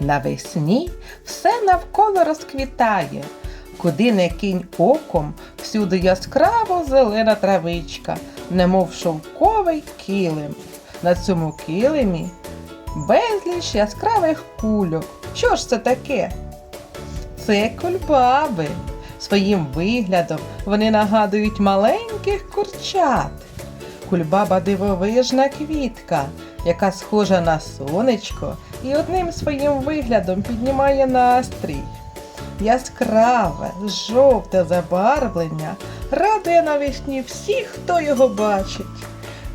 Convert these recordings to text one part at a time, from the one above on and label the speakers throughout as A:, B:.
A: Навесні все навколо розквітає. Куди не кинь оком, всюди яскраво зелена травичка, немов шовковий килим. На цьому килимі безліч яскравих кульок. Що ж це таке? Це кульбаби. Своїм виглядом вони нагадують маленьких курчат. Кульбаба дивовижна квітка, яка схожа на сонечко і одним своїм виглядом піднімає настрій. Яскраве, жовте забарвлення радує навесні всіх, хто його бачить.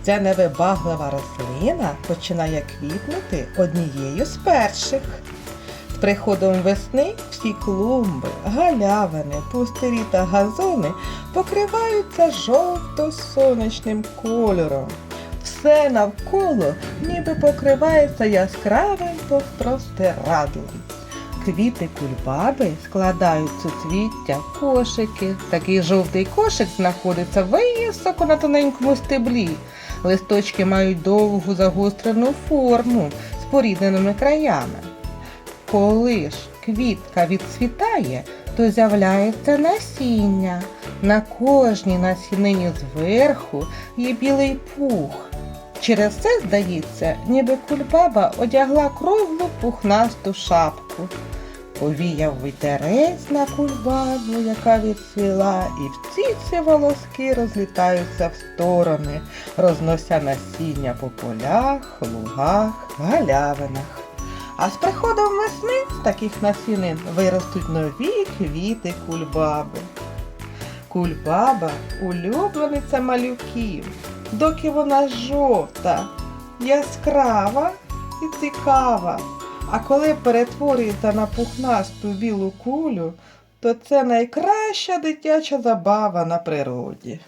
A: Ця невибаглива рослина починає квітнути однією з перших. Приходом весни всі клумби, галявини, пустирі та газони покриваються жовто-сонячним кольором. Все навколо ніби покривається яскравим простирадлом. Квіти кульбаби складають суцвіття кошики. Такий жовтий кошик знаходиться високо на тоненькому стеблі. Листочки мають довгу загострену форму з порідненими краями. Коли ж квітка відцвітає, то з'являється насіння. На кожній насінині зверху є білий пух. Через це здається, ніби кульбаба одягла круглу пухнасту шапку. Повіяв вітерець на кульбабу, яка відцвіла, і всі ці волоски розлітаються в сторони, рознося насіння по полях, лугах, галявинах. А з приходом весни з таких насінин виростуть нові квіти кульбаби. Кульбаба улюблениця малюків, доки вона жовта, яскрава і цікава. А коли перетворюється на пухнасту білу кулю, то це найкраща дитяча забава на природі.